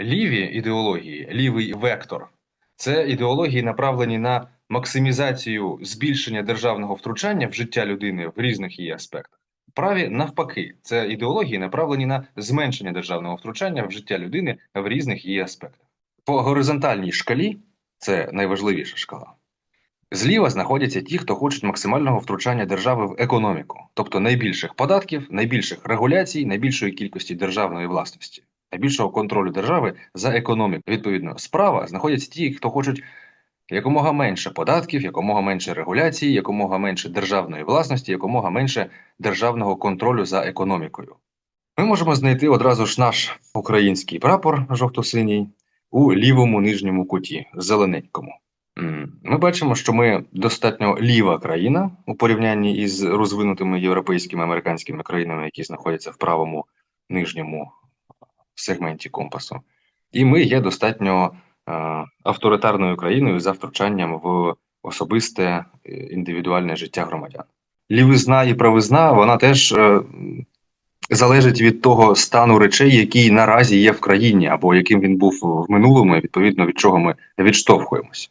Ліві ідеології, лівий вектор це ідеології, направлені на максимізацію збільшення державного втручання в життя людини в різних її аспектах. Праві навпаки, це ідеології, направлені на зменшення державного втручання в життя людини в різних її аспектах. По горизонтальній шкалі це найважливіша шкала. Зліва знаходяться ті, хто хочуть максимального втручання держави в економіку, тобто найбільших податків, найбільших регуляцій, найбільшої кількості державної власності, найбільшого контролю держави за економікою. Відповідно, справа знаходяться ті, хто хочуть якомога менше податків, якомога менше регуляцій, якомога менше державної власності, якомога менше державного контролю за економікою. Ми можемо знайти одразу ж наш український прапор жовто-синій у лівому нижньому куті, зелененькому. Ми бачимо, що ми достатньо ліва країна у порівнянні із розвинутими європейськими американськими країнами, які знаходяться в правому нижньому сегменті компасу. І ми є достатньо е, авторитарною країною за втручанням в особисте е, індивідуальне життя громадян. Лівизна і правизна вона теж е, залежить від того стану речей, який наразі є в країні, або яким він був в минулому, і відповідно від чого ми відштовхуємося.